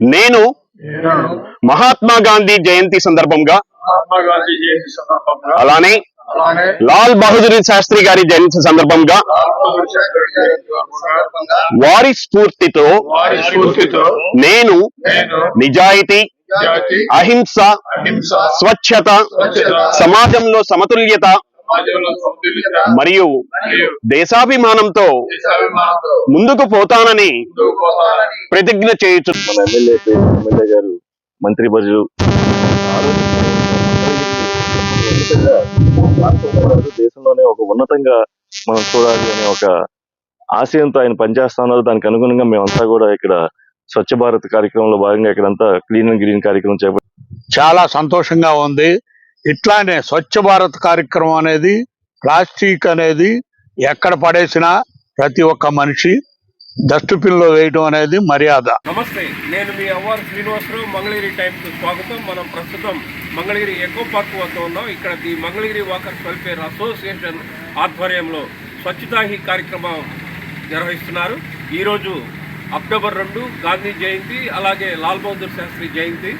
నేను మహాత్మా గాంధీ జయంతి సందర్భంగా అలానే లాల్ బహదూర్ శాస్త్రి గారి జయంతి సందర్భంగా వారి స్ఫూర్తితో నేను నిజాయితీ అహింస స్వచ్ఛత సమాజంలో సమతుల్యత మరియు దేశాభిమానంతో దేశాభిమానంతో ముందుకు పోతానని ప్రతిజ్ఞ చేయొచ్చు ఎమ్మెల్యే ఎమ్మెల్యే గారు మంత్రి బజు దేశంలోనే ఒక ఉన్నతంగా మనం చూడాలి అనే ఒక ఆశయంతో ఆయన పనిచేస్తున్నారు. దానికి అనుగుణంగా మేమంతా కూడా ఇక్కడ స్వచ్ఛ భారత్ కార్యక్రమంలో భాగంగా ఇక్కడంతా క్లీన్ అండ్ గ్రీన్ కార్యక్రమం చేపట్టి చాలా సంతోషంగా ఉంది. ఇట్లానే స్వచ్ఛ భారత్ కార్యక్రమం అనేది ప్లాస్టిక్ అనేది ఎక్కడ పడేసినా ప్రతి ఒక్క మనిషి డస్ట్బిన్లో వేయడం అనేది మర్యాద. నమస్తే నేను మీ అవ్వారు శ్రీనివాసరావు మంగళగిరి టైమ్స్ స్వాగతం. మనం ప్రస్తుతం మంగళగిరి ఎకో పార్క్ వద్ద ఉన్నాం. ఇక్కడ the Mangalagiri walkers welfare association ఆధ్వర్యంలో స్వచ్ఛతా హీ కార్యక్రమం నిర్వహిస్తున్నారు. ఈరోజు అక్టోబర్ రెండు గాంధీ జయంతి అలాగే లాల్ బహదూర్ శాస్త్రి జయంతి.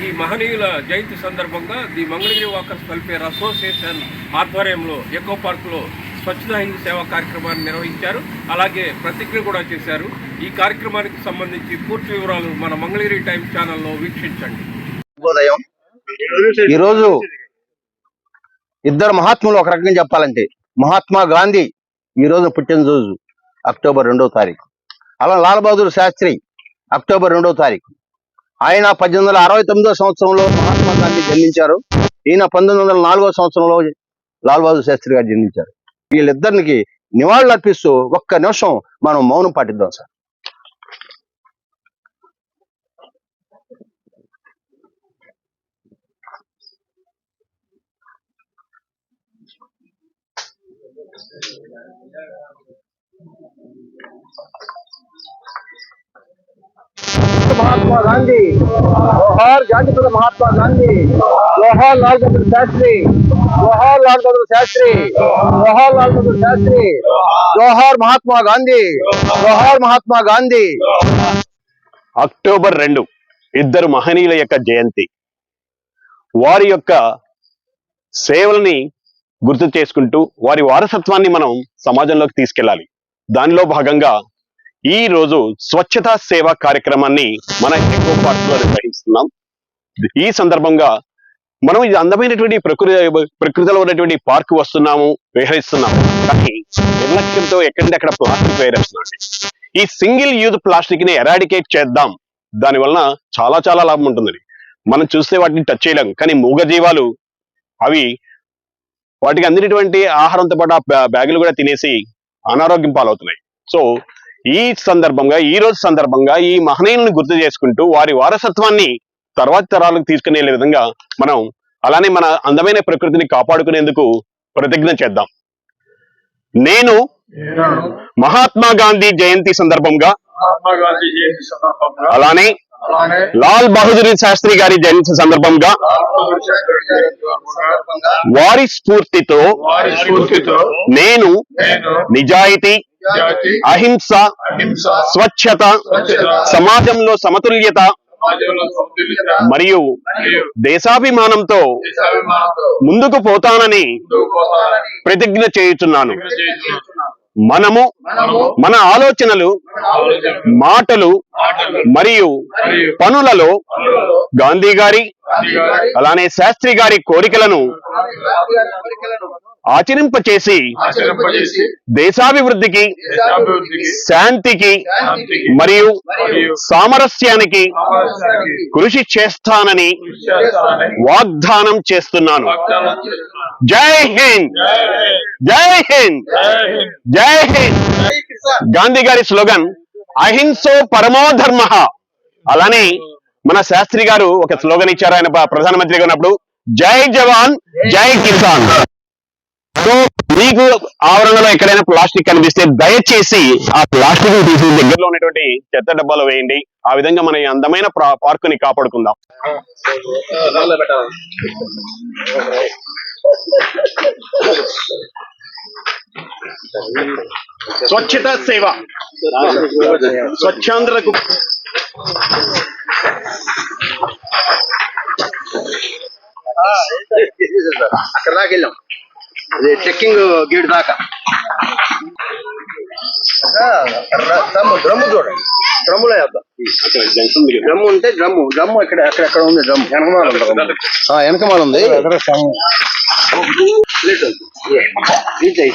ఈ మహనీయుల జయంతి సందర్భంగా the Mangalagiri walkers welfare association ఆధ్వర్యంలో ఎకో పార్కులో స్వచ్ఛత హిందీ సేవా కార్యక్రమాన్ని నిర్వహించారు. అలాగే ప్రతిజ్ఞ కూడా చేశారు. ఈ కార్యక్రమానికి సంబంధించి పూర్తి వివరాలు మన మంగళగిరి టైమ్ ఛానల్లో వీక్షించండి. ఈరోజు ఇద్దరు మహాత్ములు ఒక రకంగా చెప్పాలంటే మహాత్మా గాంధీ ఈ రోజు పుట్టినరోజు అక్టోబర్ రెండవ తారీఖు. అలా లాల్ బహదూర్ శాస్త్రి అక్టోబర్ రెండవ తారీఖు. ఆయన పద్దెనిమిది వందల అరవై తొమ్మిదో సంవత్సరంలో మహాత్మా గాంధీ జన్మించారు. ఈయన పంతొమ్మిది వందల నాలుగో సంవత్సరంలో లాల్ బహదూర్ శాస్త్రి గారు జన్మించారు. వీళ్ళిద్దరికి నివాళులు అర్పిస్తూ ఒక్క నిమిషం మనం మౌనం పాటిద్దాం సార్. మహాత్మా గాంధీ జోహార్ గాంధీ మహాత్మా గాంధీ జోహార్ లాల్ బహదూర్ శాస్త్రి జోహార్ లాల్ బహదూర్ శాస్త్రి జోహార్ లాల్ బహదూర్ శాస్త్రి జోహార్ మహాత్మా గాంధీ జోహార్ మహాత్మా గాంధీ అక్టోబర్ రెండు ఇద్దరు మహనీయుల యొక్క జయంతి వారి యొక్క సేవల్ని గుర్తు చేసుకుంటూ వారి వారసత్వాన్ని మనం సమాజంలోకి తీసుకెళ్ళాలి దానిలో భాగంగా ఈ రోజు స్వచ్ఛతా సేవ కార్యక్రమాన్ని మన ఎకో పార్క్లో నిర్వహిస్తున్నాం. ఈ సందర్భంగా మనం ఇది అందమైనటువంటి ప్రకృతి ప్రకృతిలో ఉన్నటువంటి పార్క్ వస్తున్నాము విహరిస్తున్నాము. కానీ నిర్లక్ష్యంతో ఎక్కడికక్కడ ప్లాస్టిక్ వేరేస్తున్నాం ఈ సింగిల్ యూజ్ ప్లాస్టిక్ని ఎరాడికేట్ చేద్దాం. దాని వలన చాలా చాలా లాభం ఉంటుంది మనం చూస్తే వాటిని టచ్ చేయలేం. కానీ మూగజీవాలు అవి వాటికి అందినటువంటి ఆహారంతో పాటు ఆ బ్యాగులు కూడా తినేసి అనారోగ్యం పాలవుతున్నాయి. సో ఈ సందర్భంగా ఈ రోజు సందర్భంగా ఈ మహనీయులను గుర్తు చేసుకుంటూ వారి వారసత్వాన్ని తర్వాతి తరాలకు తీసుకునే విధంగా మనం అలానే మన అందమైన ప్రకృతిని కాపాడుకునేందుకు ప్రతిజ్ఞ చేద్దాం. నేను మహాత్మా గాంధీ జయంతి సందర్భంగా మహాత్మా గాంధీ జయంతి సందర్భంగా అలానే అలానే లాల్ బహదూర్ శాస్త్రి గారి జయంతి సందర్భంగా వారి స్ఫూర్తితో నేను నిజాయితీ అహింస స్వచ్ఛత సమాజంలో సమతుల్యత మరియు దేశాభిమానంతో ముందుకు పోతానని ప్రతిజ్ఞ చేయుచున్నాను. మనము మన ఆలోచనలు మాటలు మరియు పనులలో గాంధీ గారి అలానే శాస్త్రి గారి కోరికలను ఆచరింపచేసి దేశాభివృద్ధికి శాంతికి మరియు సామరస్యానికి కృషి చేస్తానని వాగ్దానం చేస్తున్నాను. జై హింద్! జై హింద్. జై హింద్. గాంధీ గారి స్లోగన్ అహింసో పరమో ధర్మ. అలానే మన శాస్త్రి గారు ఒక స్లోగన్ ఇచ్చారు. ఆయన ప్ర- ప్రధానమంత్రిగా ఉన్నప్పుడు జై జవాన్ జై కిసాన్. సో మీకు ఆవరణలో ఎక్కడైనా ప్లాస్టిక్ కనిపిస్తే దయచేసి ఆ ప్లాస్టిక్ తీసి దగ్గరలో ఉన్నటువంటి చెత్త డబ్బాలో వేయండి. ఆ విధంగా మన అందమైన పార్క్ని కాపాడుకుందాం. స్వచ్ఛత సేవ. స్వచ్ఛాంధ్రకు అక్కడ దాకెళ్ళాం అది చెక్కింగ్ గేట్ దాకా. డ్రమ్ము డ్రమ్ము చూడండి. డ్రమ్ములో వేద్దాం డ్రమ్ము ఉంటే డ్రమ్ము డ్రమ్ము ఇక్కడ అక్కడెక్కడ ఉంది డ్రమ్ము. వెనకమాల వెనకమాల ఉంది. ప్లేట్ ఉంది. రీచ్ అయ్యి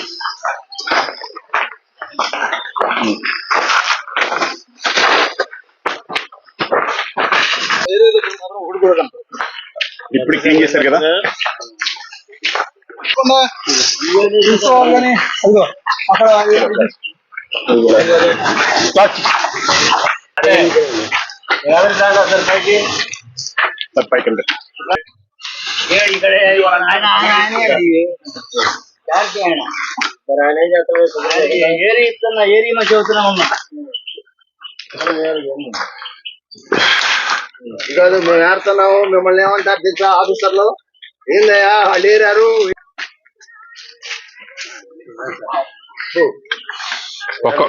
పైకి. ఏరి ఇస్తున్నా ఏరి మా చెబుతున్నామమ్మా కాదు మేము ఏడుతున్నాము మిమ్మల్ని ఏమంటారు తెలుసా ఆఫీసర్లు? ఏందయ్యా వాళ్ళు ఏరారు? ఒక్క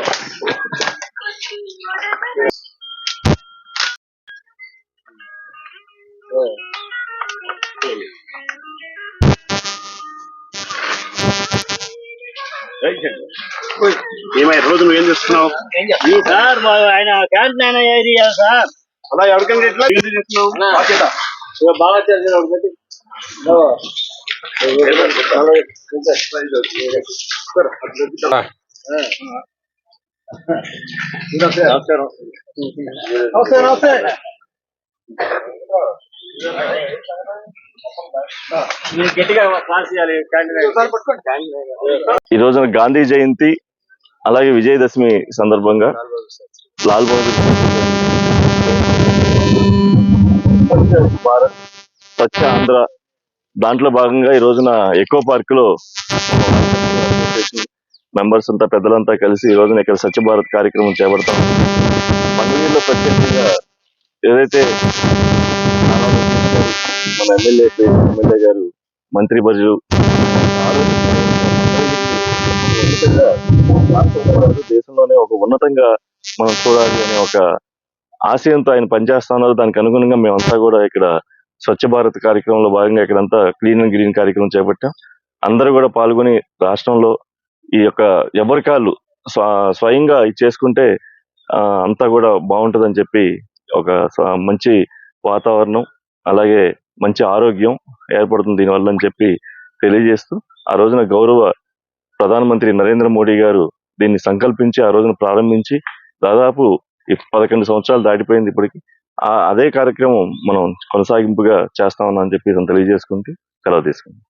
ఏమై రోజు నువ్వేం చేస్తున్నావు? సార్ మా ఆయన క్యాంటీన్ ఆయన ఏరియా సార్. అలా ఎవరికైనా ఎట్లా ఏం బాగా. ఓ. నమస్కారం నమస్తే నమస్తే ఈ రోజున గాంధీ జయంతి అలాగే విజయదశమి సందర్భంగా లాల్ బహదూర్ భారత్ స్వచ్ఛ ఆంధ్ర దాంట్లో భాగంగా ఈ రోజున ఎకో పార్క్లో మెంబర్స్ అంతా పెద్దలంతా కలిసి ఈ రోజున ఇక్కడ స్వచ్ఛ భారత్ కార్యక్రమం చేపడతాం. మంగళగిరిలో ప్రత్యేకంగా ఏదైతే గారు, మన ఎమ్మెల్యే ఎమ్మెల్యే గారు మంత్రి బర్జు దేశంలోనే ఒక ఉన్నతంగా మనం చూడాలి అనే ఒక ఆశయంతో ఆయన పనిచేస్తున్నారు దానికి అనుగుణంగా మేమంతా కూడా ఇక్కడ స్వచ్ఛ భారత్ కార్యక్రమంలో భాగంగా ఇక్కడంతా క్లీన్ అండ్ గ్రీన్ కార్యక్రమం చేపట్టాం. అందరూ కూడా పాల్గొని రాష్ట్రంలో ఈ యొక్క ఎవరికాలు స్వయంగా ఇది చేసుకుంటే అంతా కూడా బాగుంటుందని చెప్పి ఒక మంచి వాతావరణం అలాగే మంచి ఆరోగ్యం ఏర్పడుతుంది దీనివల్ల అని చెప్పి తెలియజేస్తూ ఆ రోజున గౌరవ ప్రధానమంత్రి నరేంద్ర మోడీ గారు దీన్ని సంకల్పించి ఆ రోజున ప్రారంభించి దాదాపు ఈ పదకొండు సంవత్సరాలు దాటిపోయింది ఇప్పటికి. అదే కార్యక్రమం మనం కొనసాగింపుగా చేస్తామని చెప్పి ఇతను తెలియజేసుకుంటూ సెలవు తీసుకుంటాం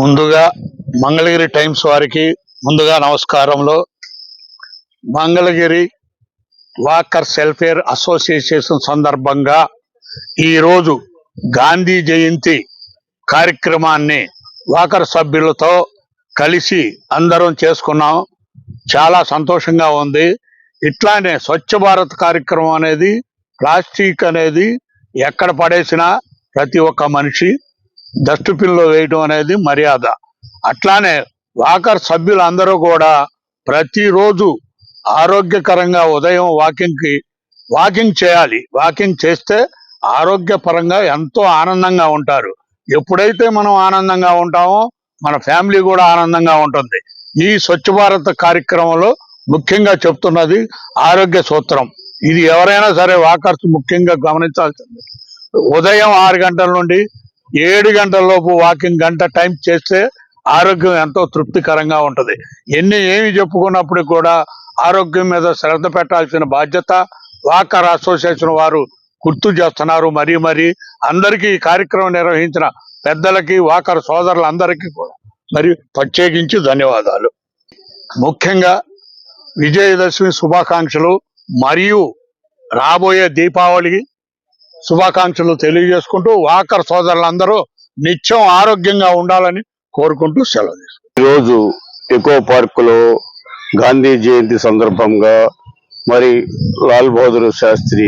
ముందుగా మంగళగిరి టైమ్స్ వారికి ముందుగా నమస్కారంలో మంగళగిరి వాకర్ వెల్ఫేర్ అసోసియేషన్ సందర్భంగా ఈరోజు గాంధీ జయంతి కార్యక్రమాన్ని వాకర్ సభ్యులతో కలిసి అందరం చేసుకున్నాం. చాలా సంతోషంగా ఉంది. ఇట్లానే స్వచ్ఛ భారత్ కార్యక్రమం అనేది ప్లాస్టిక్ అనేది ఎక్కడ పడేసినా ప్రతి ఒక్క మనిషి డస్ట్బిన్లో వేయటం అనేది మర్యాద. అట్లానే వాకర్ సభ్యులందరూ కూడా ప్రతిరోజు ఆరోగ్యకరంగా ఉదయం వాకింగ్కి వాకింగ్ చేయాలి. వాకింగ్ చేస్తే ఆరోగ్యపరంగా ఎంతో ఆనందంగా ఉంటారు. ఎప్పుడైతే మనం ఆనందంగా ఉంటామో మన ఫ్యామిలీ కూడా ఆనందంగా ఉంటుంది. ఈ స్వచ్ఛ భారత్ కార్యక్రమంలో ముఖ్యంగా చెప్తున్నది ఆరోగ్య సూత్రం. ఇది ఎవరైనా సరే వాకర్స్ ముఖ్యంగా గమనించాల్సింది. ఉదయం ఆరు గంటల నుండి ఏడు గంటల లోపు వాకింగ్ గంట టైం చేస్తే ఆరోగ్యం ఎంతో తృప్తికరంగా ఉంటుంది. ఎన్ని ఏమి చెప్పుకున్నప్పుడు కూడా ఆరోగ్యం మీద శ్రద్ధ పెట్టాల్సిన బాధ్యత వాకర్ అసోసియేషన్ వారు గుర్తు చేస్తున్నారు. మరీ మరీ అందరికీ ఈ కార్యక్రమం నిర్వహించిన పెద్దలకి వాకర్ సోదరులందరికీ కూడా మరి ప్రత్యేకించి ధన్యవాదాలు. ముఖ్యంగా విజయదశమి శుభాకాంక్షలు మరియు రాబోయే దీపావళి శుభాకాంక్షలు తెలియజేసుకుంటూ వాకర్ సోదరులందరూ నిత్యం ఆరోగ్యంగా ఉండాలని కోరుకుంటూ సెలవు తీసుకుంటాను. ఈరోజు ఎకో పార్కులో గాంధీ జయంతి సందర్భంగా మరి లాల్ బహదూర్ శాస్త్రి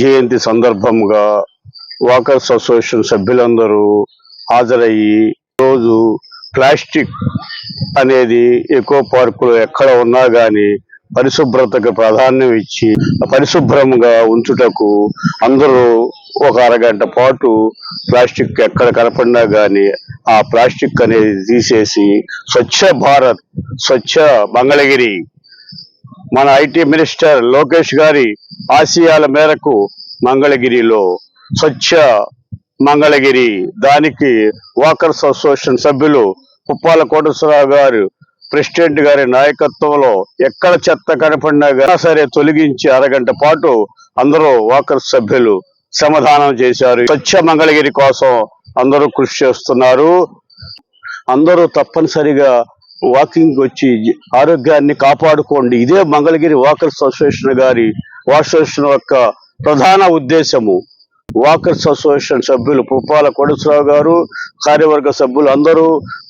జయంతి సందర్భంగా వాకర్స్ అసోసియేషన్ సభ్యులందరూ హాజరయ్యి రోజు ప్లాస్టిక్ అనేది ఎకో పార్కులో ఎక్కడ ఉన్నా కానీ పరిశుభ్రతకు ప్రాధాన్యం ఇచ్చి పరిశుభ్రంగా ఉంచుటకు అందరూ ఒక అరగంట పాటు ప్లాస్టిక్ ఎక్కడ కనపడినా కానీ ఆ ప్లాస్టిక్ అనేది తీసేసి స్వచ్ఛ భారత్ స్వచ్ఛ మంగళగిరి. మన ఐటీ మినిస్టర్ లోకేష్ గారి ఆశయాల మేరకు మంగళగిరిలో స్వచ్ఛ మంగళగిరి. దానికి వాకర్స్ అసోసియేషన్ సభ్యులు పుప్పాల కోటేశ్వరరావు గారు ప్రెసిడెంట్ గారి నాయకత్వంలో ఎక్కడ చెత్త కనపడినా గానీ సరే తొలగించి అరగంట పాటు అందరూ వాకర్ సభ్యులు సమాధానం చేశారు. స్వచ్ఛ మంగళగిరి కోసం అందరూ కృషి చేస్తున్నారు. అందరూ తప్పనిసరిగా వాకింగ్ వచ్చి ఆరోగ్యాన్ని కాపాడుకోండి. ఇదే మంగళగిరి వాకర్స్ అసోసియేషన్ గారి అసోసియేషన్ యొక్క ప్రధాన ఉద్దేశము. వాకర్స్ అసోసియేషన్ సభ్యులు పుప్పాల కోటేశ్వరరావు గారు కార్యవర్గ సభ్యులు అందరూ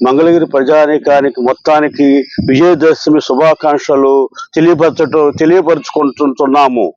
మంగళగిరి ప్రజానీకానికి మొత్తానికి విజయదశమి శుభాకాంక్షలు తెలియపరచటం తెలియపరుచుకుంటున్నాము.